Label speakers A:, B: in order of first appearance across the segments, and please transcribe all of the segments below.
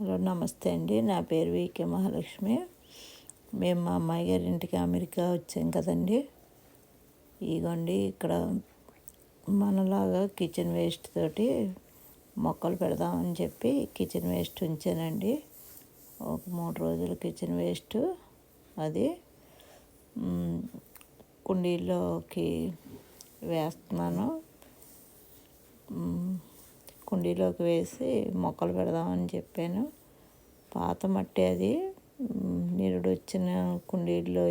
A: Hello నమస్తే అండి. నా పేరు వికే మహాలక్ష్మి. మేము మా అమ్మాయి గారి ఇంటికి అమెరికా వచ్చాం కదండి. ఇగోండి ఇక్కడ మనలాగా కిచెన్ వేస్ట్ తోటి మొక్కలు పెడదామని చెప్పి కిచెన్ వేస్ట్ ఉంచానండి. ఒక మూడు రోజులు కిచెన్ వేస్ట్ అది. కుండీలోకి వేస్తున్నాను. కుండీలోకి వేసి మొక్కలు పెడదామని చెప్పాను. పాత మట్టి అది నిరుడు వచ్చిన కుండీల్లో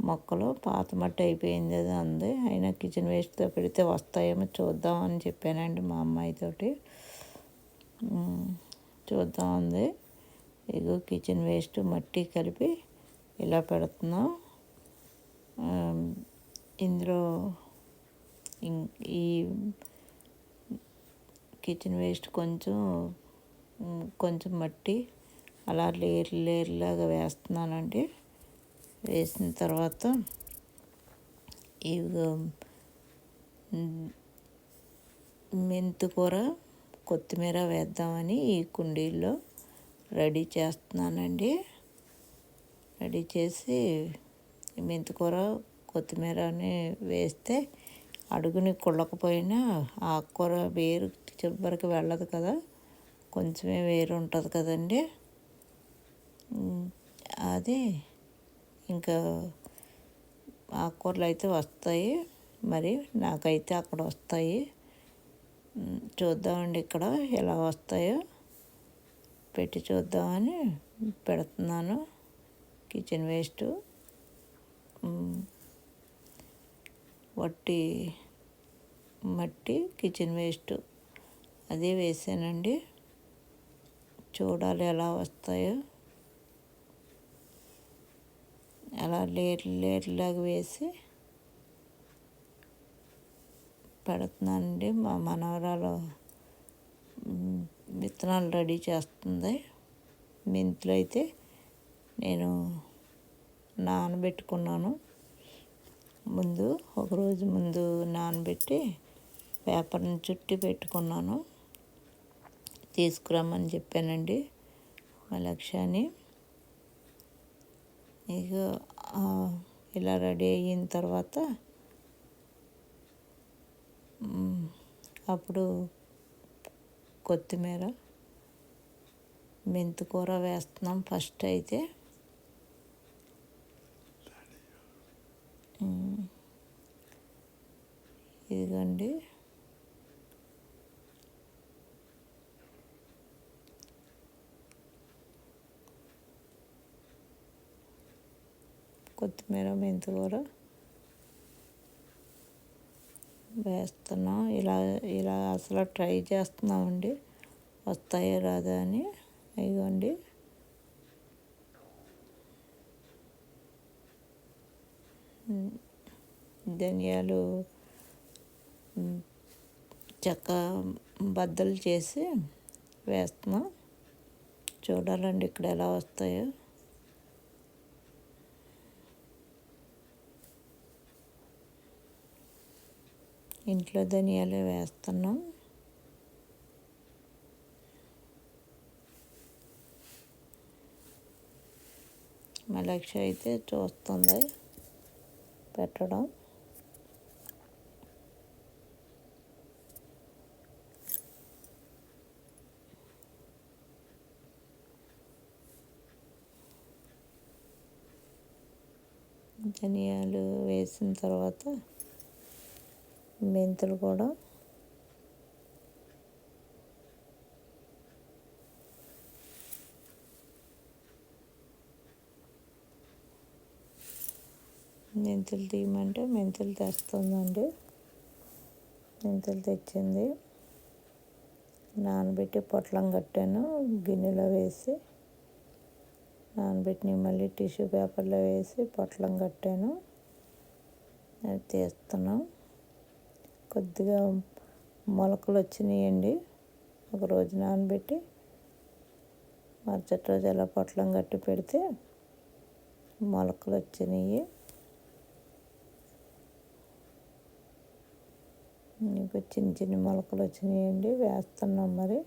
A: మొక్కలు పాత మట్టి అయిపోయింది అది అంది. అయినా కిచెన్ వేస్ట్తో పెడితే వస్తాయేమో చూద్దామని చెప్పానండి మా అమ్మాయితోటి చూద్దాం అంది. ఇగో కిచెన్ వేస్ట్ మట్టి కలిపి ఇలా పెడుతున్నాం. ఇందులో ఈ కిచెన్ వేస్ట్ కొంచెం కొంచెం మట్టి అలా లేయర్ లేయర్లాగా వేస్తున్నానండి. వేసిన తర్వాత ఇవి మెంతికూర కొత్తిమీర వేద్దామని ఈ కుండీల్లో రెడీ చేస్తున్నానండి. రెడీ చేసి మెంతికూర కొత్తిమీరని వేస్తే అడుగుని కుళ్ళకపోయినా ఆకుకూర వేరు చివరికి వెళ్ళదు కదా. కొంచెమే వేరు ఉంటుంది కదండి. అది ఇంకా ఆకుకూరలు అయితే వస్తాయి. మరి నాకైతే అక్కడ వస్తాయి. చూద్దామండి ఇక్కడ ఎలా వస్తాయో. పెట్టి చూద్దామని పెడుతున్నాను. Kitchen waste. వట్టి మట్టి కిచెన్ వేస్ట్. అదే వేసానండి. చూడాలి ఎలా వస్తాయో. అలా లేట్లు లేట్లాగా వేసి పెడుతున్నానండి. మా మనవరాలు విత్తనాలు రెడీ చేస్తుంది. మెంతులు అయితే నేను నానబెట్టుకున్నాను. ముందు ఒకరోజు ముందు నానబెట్టి పేపర్ని చుట్టి పెట్టుకున్నాను. తీసుకురమ్మని చెప్పానండి మా లక్ష్యాన్ని. ఇక ఇలా రెడీ అయిన తర్వాత అప్పుడు కొత్తిమీర మెంతికూర వేస్తున్నాం ఫస్ట్ అయితే. ఇదిగోండి. కొత్తిమీర మెంతికూర వేస్తున్నాం. ఇలా ఇలా అసలు ట్రై చేస్తున్నామండి. వస్తాయో రాదా అని. ఇదిగోండి ధనియాలు చెక్క బద్దలు చేసి వేస్తున్నాం. చూడాలండి ఇక్కడ ఎలా వస్తాయో. ఇంట్లో ధనియాలు వేస్తున్నాం. మా లక్ష అయితే చూస్తుంది. పెట్టడం. ధనియాలు వేసిన తర్వాత మెంతులు కూడా. మెంతులు తీయమంటే మెంతులు తెస్తుందండి. మెంతులు తెచ్చింది. నానబెట్టి పొట్లం కట్టాను గిన్నెలో వేసి. నానబెట్టిన మళ్ళీ టిష్యూ పేపర్లో వేసి పొట్లం కట్టాను. అది తీస్తున్నాం. కొద్దిగా మొలకలు వచ్చినాయండి ఒక రోజు నానబెట్టి మరుసటి రోజు అలా పొట్లం కట్టి పెడితే మొలకలు వచ్చినాయి ఇంకా చిన్న చిన్న మొలకలు వచ్చినాయండి వేస్తున్నాం మరి.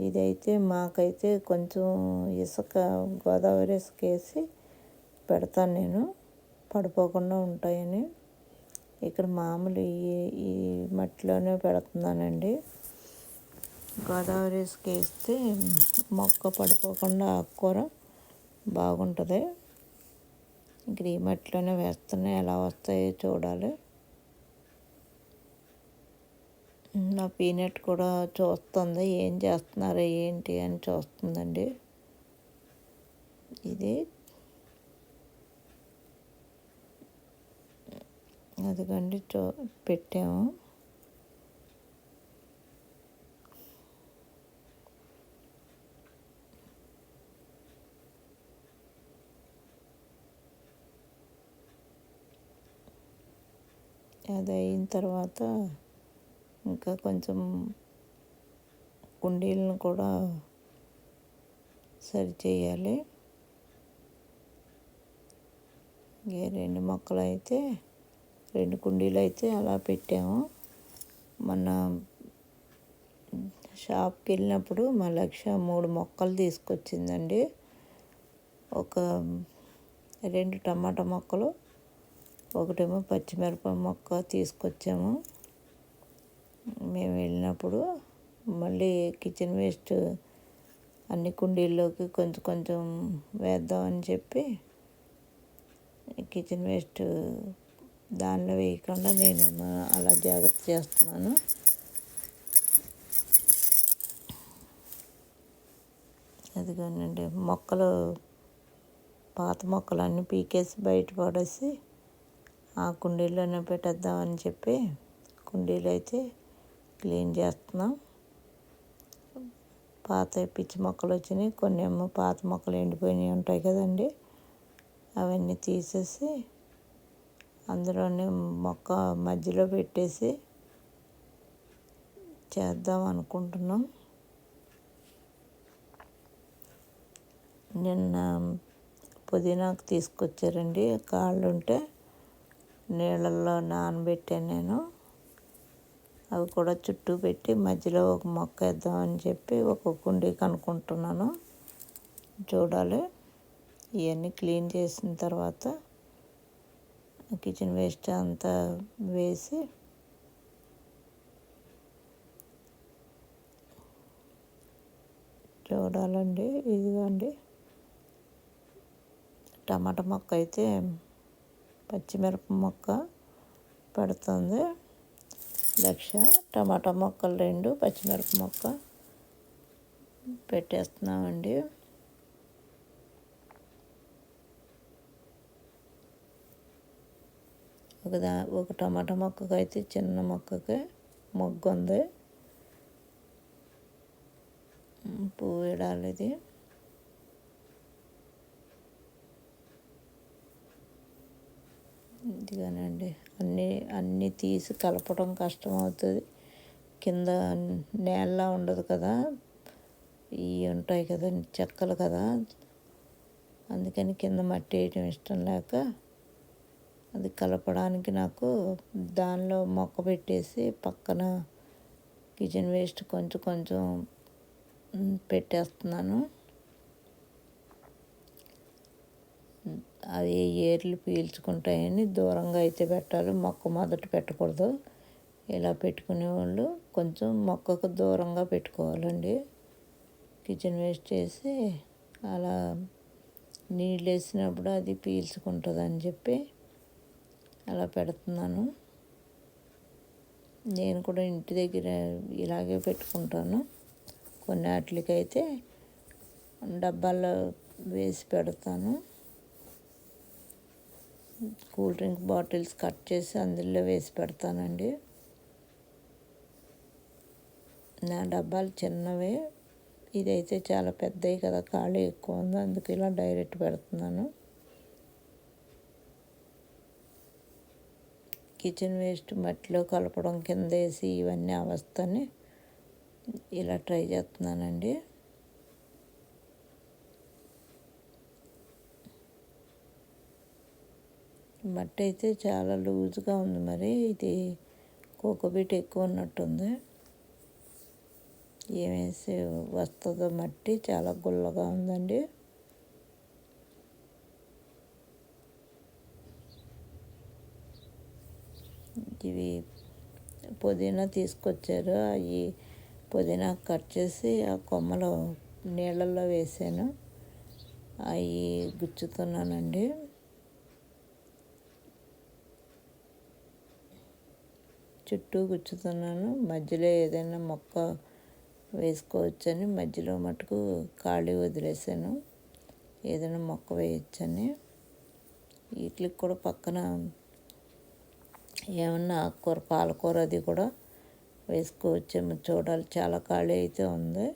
A: ఇదైతే మాకైతే కొంచెం ఇసుక గోదావరి ఇసుక వేసి పెడతాను నేను. పడిపోకుండా ఉంటాయని. ఇక్కడ మామూలు ఈ ఈ మట్టిలోనే పెడుతున్నానండి. గోదావరి వేస్తే మొక్క పడిపోకుండా ఆకుకూర బాగుంటుంది. ఇక్కడ ఈ మట్టిలోనే వేస్తున్నాయి. ఎలా వస్తాయో చూడాలి. నా పీనట్ కూడా చూస్తుంది. ఏం చేస్తున్నారు ఏంటి అని చూస్తుందండి. ఇది అదిగండి చో పెట్టాము. అది అయిన తర్వాత ఇంకా కొంచెం కుండీలను కూడా సరి చేయాలి. రెండు మొక్కలు అయితే రెండు కుండీలు అయితే అలా పెట్టాము. మొన్న షాప్కి వెళ్ళినప్పుడు మా లక్ష్య మూడు మొక్కలు తీసుకొచ్చిందండి. ఒక రెండు టమాటా మొక్కలు ఒకటేమో పచ్చిమిరప మొక్క తీసుకొచ్చాము. మేము వెళ్ళినప్పుడు మళ్ళీ కిచెన్ వేస్ట్ అన్ని కుండీల్లోకి కొంచెం కొంచెం వేద్దామని చెప్పి కిచెన్ వేస్ట్ దానిలో వేయకుండా నేను అలా జాగ్రత్త చేస్తున్నాను. అదిగోనండి మొక్కలు పాత మొక్కలు అన్నీ పీకేసి బయట పడేసి ఆ కుండీలోనే పెట్టేద్దామని చెప్పి కుండీలు అయితే క్లీన్ చేస్తున్నాం. పాత పిచ్చి మొక్కలు వచ్చినాయి. కొన్ని ఏమో పాత మొక్కలు ఎండిపోయినాయి ఉంటాయి కదండి. అవన్నీ తీసేసి అందులోనే మొక్క మధ్యలో పెట్టేసి చేద్దాం అనుకుంటున్నాం. నిన్న పుదీనాకు తీసుకొచ్చారండి. కాళ్ళు ఉంటే నీళ్ళల్లో నానబెట్టాను నేను. అవి కూడా చుట్టూ పెట్టి మధ్యలో ఒక మొక్క వేద్దామని చెప్పి ఒక కుండీకి అనుకుంటున్నాను. చూడాలి. ఇవన్నీ క్లీన్ చేసిన తర్వాత కిచెన్ వేస్ట్ అంతా వేసి చూడాలండి. ఇదిగోండి. టమాటా మొక్క అయితే పచ్చిమిరప మొక్క పెడుతుంది. లక్ష. టమాటా మొక్కలు రెండు పచ్చిమిరప మొక్క పెట్టేస్తున్నామండి. ఒక దా ఒక టమాటా మొక్కకు అయితే చిన్న మొక్కకి మొగ్గు ఉంది. పువ్వు వేడాలి ఇది. ఇదిగానండి అన్నీ అన్నీ తీసి కలపడం కష్టం అవుతుంది కింద నేల ఉండదు కదా. ఇవి ఉంటాయి కదా చెక్కలు కదా. అందుకని కింద మట్టి వేయటం ఇష్టం లేక అది కలపడానికి నాకు దానిలో మొక్క పెట్టేసి పక్కన కిచెన్ వేస్ట్ కొంచెం కొంచెం పెట్టేస్తున్నాను. అవి ఏర్లు పీల్చుకుంటాయని దూరంగా అయితే పెట్టాలి మొక్క మొదట పెట్టకూడదు. ఇలా పెట్టుకునే వాళ్ళు కొంచెం మొక్కకు దూరంగా పెట్టుకోవాలండి. కిచెన్ వేస్ట్ చేసి అలా నీళ్ళు వేసినప్పుడు అది పీల్చుకుంటుంది అని చెప్పి అలా పెడుతున్నాను. నేను కూడా ఇంటి దగ్గర ఇలాగే పెట్టుకుంటాను. కొన్ని వాటికైతే డబ్బాల్లో వేసి పెడతాను. కూల్ డ్రింక్ బాటిల్స్ కట్ చేసి అందులో వేసి పెడతానండి. నా డబ్బాలు చిన్నవే. ఇదైతే చాలా పెద్దవి కదా ఖాళీ ఎక్కువ ఉంది. అందుకు ఇలా డైరెక్ట్ పెడుతున్నాను. కిచెన్ వేస్ట్ మట్టిలో కలపడం కింద వేసి ఇవన్నీ అవస్థని ఇలా ట్రై చేస్తున్నానండి. మట్టి అయితే చాలా లూజ్గా ఉంది మరి. ఇది కోకోబీట్ ఎక్కువ ఉన్నట్టుంది. ఏమేసి వస్తుందో మట్టి చాలా గుల్లగా ఉందండి. ఇవి పుదీనా తీసుకొచ్చారు. అవి పుదీనా కట్ చేసి ఆ కొమ్మలు నీళ్ళల్లో వేసాను. అవి గుచ్చుతున్నానండి. చుట్టూ గుచ్చుతున్నాను. మధ్యలో ఏదైనా మొక్క వేసుకోవచ్చని మధ్యలో మటుకు ఖాళీ వదిలేసాను. ఏదైనా మొక్క వేయచ్చని. వీటికి కూడా పక్కన ఏమన్నా ఆకుకూర పాలకూర అది కూడా వేసుకోవచ్చేమో చూడాలి. చాలా ఖాళీ అయితే ఉంది.